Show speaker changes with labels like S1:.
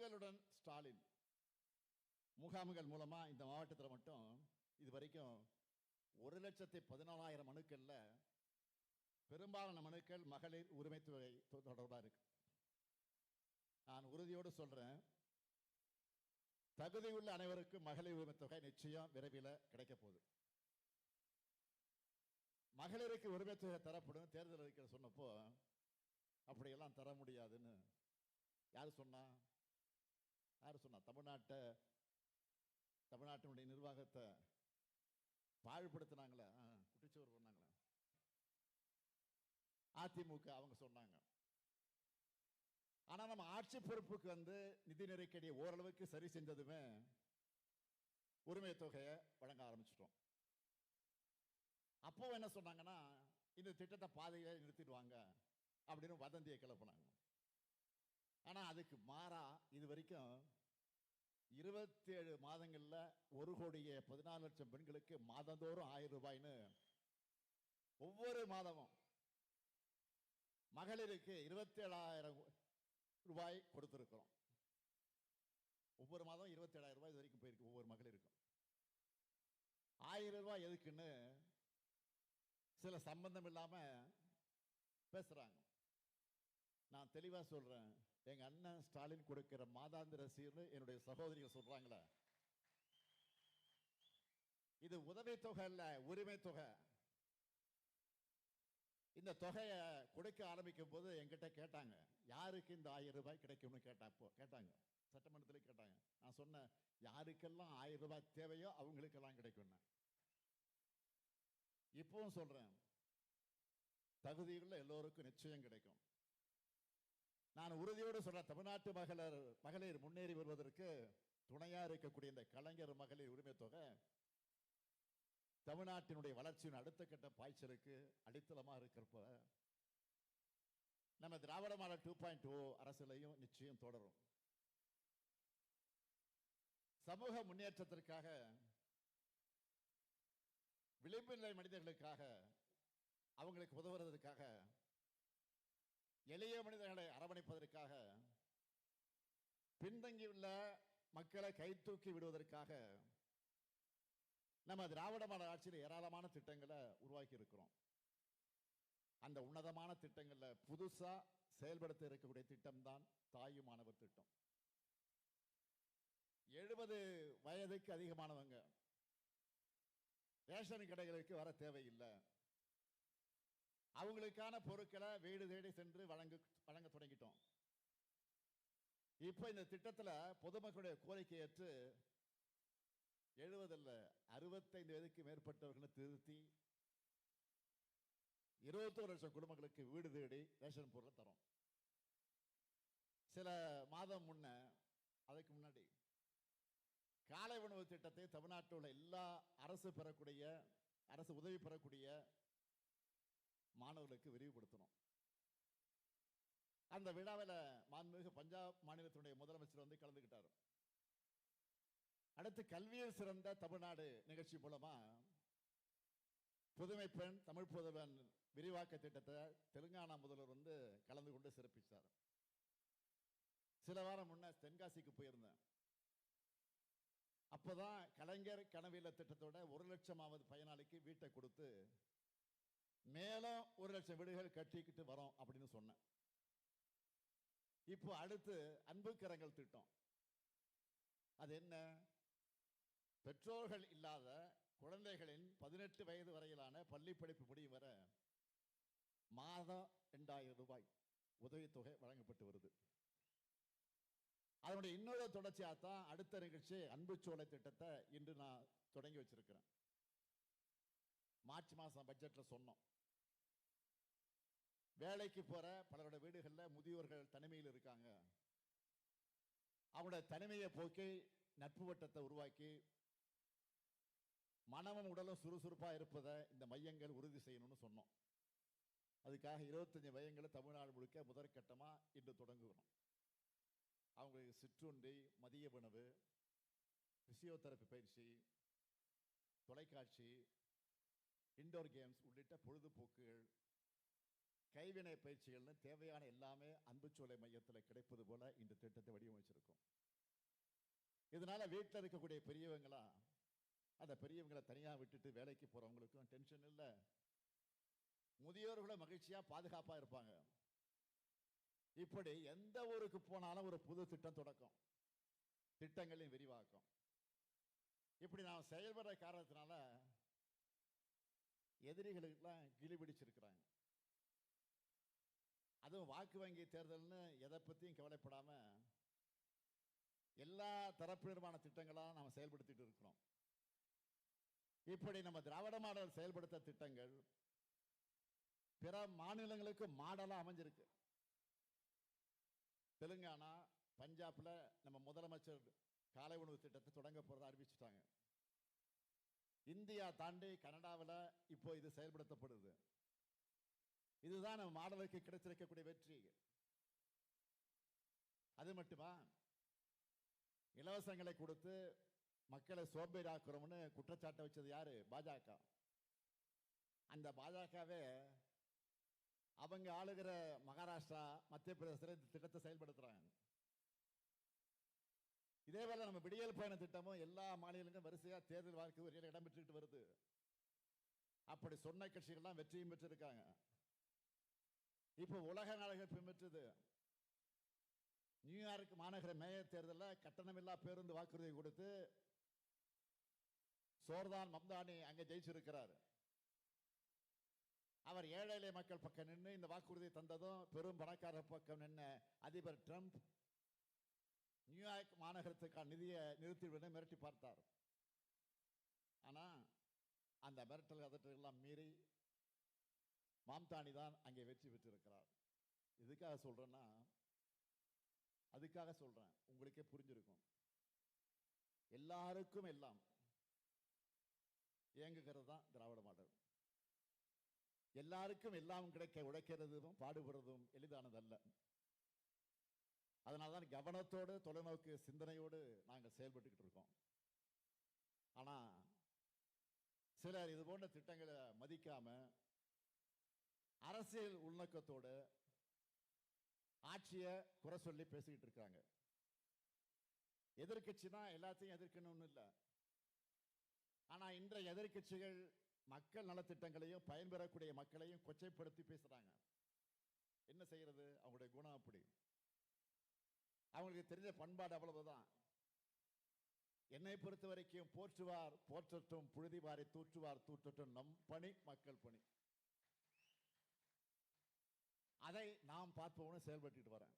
S1: உங்களுடன் ஸ்டாலின் முகாம்கள் மூலமா இந்த மாவட்டத்தில் மட்டும் இது வரைக்கும் ஒரு லட்சத்தி பதினாலாயிரம் மனுக்கள்ல பெரும்பாலான மனுக்கள் மகளிர் உரிமைத்துறை தொடர்பாக இருக்கு. நான் உறுதியோடு சொல்றேன். தகுதியுள்ள அனைவருக்கும் மகளிர் உரிமை தொகை நிச்சயம் விரைவில் கிடைக்க போகுது. மகளிருக்கு உரிமை தொகை தரப்படும். தேர்தல் அறிக்கை சொன்னப்போ அப்படியெல்லாம் தர முடியாதுன்னு யார் சொன்னா? யார் சொன்னா? தமிழ்நாட்டை தமிழ்நாட்டினுடைய நிர்வாகத்தை பாழ்படுத்தினாங்களே? ஆ, குட்டிச்சுவர் பண்ணாங்களே? அதிமுக அவங்க சொன்னாங்க. ஆனால் நம்ம ஆட்சி பொறுப்புக்கு வந்து நிதி நெருக்கடியை ஓரளவுக்கு சரி செஞ்சதுமே உரிமை தொகையை வழங்க ஆரம்பிச்சிட்டோம். அப்போ என்ன சொன்னாங்கன்னா இந்த திட்டத்தை பாதையை நிறுத்திடுவாங்க அப்படின்னு வதந்தியை கிளப்புனாங்க. ஆனால் அதுக்கு மாறா இது வரைக்கும் இருபத்தேழு மாதங்களில் ஒரு கோடியே பதினாலு லட்சம் பெண்களுக்கு மாதந்தோறும் ஆயிரம் ரூபாய்னு ஒவ்வொரு மாதமும் மகளிருக்கு இருபத்தேழாயிரம் ரூபாய் கொடுத்திருக்கிறோம். ஒவ்வொரு மாதம் இருபத்தி ஏழாயிரம் ரூபாய் இது வரைக்கும் போயிருக்கு ஒவ்வொரு மகளிருக்கும். ஆயிரம் ரூபாய் எதுக்குன்னு சில சம்பந்தம் இல்லாமல் பேசுகிறாங்க நான் தெளிவாக சொல்கிறேன் எங்க அண்ணன் ஸ்டாலின் கொடுக்கிற மாதாந்திர சீர்னு என்னுடைய சகோதரிகள் சொல்றாங்களே. இது உதவி தொகை இல்ல உரிமை தொகை இந்த தொகையை கொடுக்க ஆரம்பிக்கும் போது என்கிட்ட கேட்டாங்க யாருக்கு இந்த ஆயிரம் ரூபாய் கிடைக்கும்னு கேட்டாப்போ கேட்டாங்க. சட்டமன்றத்தில் கேட்டாங்க. நான் சொன்னேன் யாருக்கெல்லாம் ஆயிரம் ரூபாய் தேவையோ அவங்களுக்கெல்லாம் கிடைக்கும்னு. இப்பவும் சொல்றேன் தகுதியுள்ள எல்லோருக்கும் நிச்சயம் கிடைக்கும். நான் உறுதியோடு சொல்றேன். தமிழ்நாட்டு மகளிர் மகளிர் முன்னேறி வருவதற்கு துணையா இருக்கக்கூடிய இந்த கலைஞர் மகளிர் உரிமை தொகை தமிழ்நாட்டினுடைய வளர்ச்சியின் அடுத்த கட்ட பாய்ச்சலுக்கு அடித்தளமா இருக்கிறப்ப நம்ம Dravida model two point O அரசியலையும் நிச்சயம் தொடரும். சமூக முன்னேற்றத்திற்காக விளிம்பு நிலை மனிதர்களுக்காக அவங்களுக்கு உதவுறதுக்காக எளிய மனிதர்களை அரவணைப்பதற்காக பின்தங்கியுள்ள மக்களை கை தூக்கி விடுவதற்காக நம்ம திராவிட மாடல் ஆட்சியில் ஏராளமான திட்டங்களை உருவாக்கி இருக்கிறோம் அந்த உன்னதமான திட்டங்களில் புதுசா செயல்படுத்த இருக்கக்கூடிய திட்டம் தான் தாயும் மாணவர் திட்டம். எழுபது வயதுக்கு அதிகமானவங்க ரேஷன் கடைகளுக்கு வர தேவையில்லை. அவங்களுக்கான பொருட்களை வீடு தேடி சென்று வழங்க வழங்க தொடங்கிட்டோம். இப்போ இந்த திட்டத்தில் பொதுமக்களுடைய கோரிக்கை ஏற்று எழுபதில் அறுபத்தைந்து வயதுக்கு மேற்பட்டவர்களை திருத்தி இருபத்தோரு லட்சம் குடும்பங்களுக்கு வீடு தேடி ரேஷன் பொருளை தரோம். சில மாதம் முன்ன அதுக்கு முன்னாடி காலை உணவு திட்டத்தை தமிழ்நாட்டில் உள்ள எல்லா அரசு பெறக்கூடிய அரசு உதவி பெறக்கூடிய மாணவர்களுக்கு விரிவுபடுத்தணும். அந்த விழாவில் மாண்புமிகு பஞ்சாப் மாநிலத்தினுடைய முதலமைச்சர் வந்து கலந்துக்கிட்டார் அடுத்து கல்வியில் சிறந்த தமிழ்நாடு நிகழ்ச்சி மூலமா புதுமை பெண் தமிழ் புதவன் விரிவாக்க திட்டத்தை தெலுங்கானா முதல்வர் வந்து கலந்து கொண்டு சிறப்பிச்சார். சில வாரம் முன்ன தென்காசிக்கு போயிருந்தேன். அப்போதான் கலைஞர் கனவில திட்டத்தோட ஒரு லட்சமாவது பயனாளிக்கு வீட்டை கொடுத்து மேலும் ஒரு லட்சம் வீடுகள் கட்டிக்கிட்டு வரோம் அப்படின்னு சொன்னேன். இப்போ அடுத்து அன்பு கரங்கள் திட்டம். அது என்ன? பெற்றோர்கள் இல்லாத குழந்தைகளின் பதினெட்டு வயது வரையிலான பள்ளி படிப்பு முடியும் வர மாதம் ரெண்டாயிரம் ரூபாய் உதவித்தொகை வழங்கப்பட்டு வருது. அதனுடைய இன்னொரு தொடர்ச்சியாக தான் அடுத்த நிகழ்ச்சி அன்பு சோலை திட்டத்தை இன்று நான் தொடங்கி வச்சிருக்கிறேன். மார்ச் மாதம் பட்ஜெட்டில் சொன்னோம். வேலைக்கு போகிற பலரோட வீடுகளில் முதியோர்கள் தனிமையில் இருக்காங்க. அவங்களோட தனிமையை போக்கி நட்பு வட்டத்தை உருவாக்கி மனமும் உடலும் சுறுசுறுப்பாக இருப்பதை இந்த மையங்கள் உறுதி செய்யணும்னு சொன்னோம். அதுக்காக இருபத்தஞ்சி மையங்களை தமிழ்நாடு முழுக்க முதற்கட்டமாக இன்று தொடங்குகிறோம். அவங்களுக்கு சிற்றுண்டி மதிய உணவு பிசியோதெரப்பி பயிற்சி தொலைக்காட்சி இண்டோர் கேம்ஸ் உள்ளிட்ட பொழுதுபோக்குகள் கைவினை பயிற்சிகள்னு தேவையான எல்லாமே அன்புச்சோலை மையத்தில் கிடைப்பது போல இந்த திட்டத்தை வடிவமைச்சிருக்கோம். இதனால் வீட்டில் இருக்கக்கூடிய பெரியவங்களா அந்த பெரியவங்களை தனியாக விட்டுட்டு வேலைக்கு போகிறவங்களுக்கும் டென்ஷன் இல்லை. முதியோர்களை மகிழ்ச்சியாக பாதுகாப்பாக இருப்பாங்க. இப்படி எந்த ஊருக்கு போனாலும் ஒரு புது திட்டம் தொடக்கம். திட்டங்களையும் விரிவாக்கம். இப்படி நாம் செயல்படுற காரணத்தினால எதிரிகளுக்கெல்லாம் கிளிபிடிச்சிருக்கிறாங்க அதுவும் வாக்கு வங்கி தேர்தல்னு எதை பற்றியும் கவலைப்படாம எல்லா தரப்பினருமான திட்டங்களாக நம்ம செயல்படுத்திட்டு இருக்கிறோம். இப்படி நம்ம திராவிட மாடல் செயல்படுத்த திட்டங்கள் பிற மாநிலங்களுக்கு மாடலா அமைஞ்சிருக்கு. தெலுங்கானா பஞ்சாப்ல நம்ம முதலமைச்சர் காலை உணவு திட்டத்தை தொடங்க போகிறத அறிவிச்சிட்டாங்க. இந்தியா தாண்டி கனடாவில் இப்போ இது செயல்படுத்தப்படுது. இதுதான் நம்ம மாடலுக்கு கிடைத்திருக்கக்கூடிய வெற்றி. அது மட்டுமா? இலவசங்களை கொடுத்து மக்களை சோம்பேறாக்குறோம்னு குற்றச்சாட்டை வச்சது யாரு? பாஜக. அந்த பாஜகவே அவங்க ஆளுகிற மகாராஷ்டிரா மத்திய பிரதேசத்தில் இந்த திட்டத்தை செயல்படுத்துறாங்க. இதே போல நம்ம விடியல் பயண திட்டமும் எல்லா மாநிலங்களும் வரிசையாக தேர்தல் வாழ்க்கை ஒரு இடம் பெற்றுக்கிட்டு வருது. அப்படி சொன்ன கட்சிகள்லாம் வெற்றியும் பெற்றிருக்காங்க. இப்போ உலக நாடுகள் பின்பற்றுது. நியூயார்க் மாநகர மேயர் தேர்தலில் கட்டணமில்லா பேருந்து வாக்குறுதி கொடுத்து சோர்தான் மம்தானி அங்கே ஜெயிச்சிருக்கிறார். அவர் ஏழை எளிய மக்கள் பக்கம் நின்று இந்த வாக்குறுதி தந்ததும் பெரும் பணக்காரர் பக்கம் நின்ன அதிபர் ட்ரம்ப் நியூயார்க் மாநகரத்துக்கான நிதியை நிறுத்திவிட மிரட்டி பார்த்தார். ஆனா அந்த மிரட்டல் அதற்றெல்லாம் மீறி மாம்தானி தான் அங்கே வெற்றி பெற்றிருக்கிறார். எதுக்காக சொல்றேன்னா அதுக்காக சொல்றேன். உங்களுக்கே புரிஞ்சிருக்கும். எல்லாருக்கும் எல்லாம் இயங்குகிறது தான் திராவிட மாடல். எல்லாருக்கும் எல்லாம் கிடைக்க உழைக்கிறதும் பாடுபடுறதும் எளிதானதல்ல. கவனத்தோடு தொலைநோக்கு சிந்தனையோடு நாங்கள் செயல்பட்டுக்கிட்டு இருக்கோம். ஆனால் சிலர் இது போன்ற திட்டங்களை மதிக்காம அரசியல் உள்நோக்கத்தோடு ஆட்சியை குறை சொல்லி பேசிக்கிட்டு இருக்காங்க. எதிர்க்கட்சினா எல்லாத்தையும் எதிர்க்கணும்னு இல்லை. ஆனால் இன்றைய எதிர்க்கட்சிகள் மக்கள் நலத்திட்டங்களையும் பயன்பெறக்கூடிய மக்களையும் கொச்சைப்படுத்தி பேசுகிறாங்க என்ன செய்யறது? அவங்களுடைய குணம் அப்படி. அவங்களுக்கு தெரிஞ்ச பண்பாடு அவ்வளவுதான். என்னை பொறுத்த வரைக்கும் போற்றுவார் போற்றட்டும் புழுதிவாரை தூற்றுவார் தூற்றட்டும் நம் பணி மக்கள் பணி. அதை நாம் பார்ப்போம்னு செயல்பட்டுட்டு வரேன்.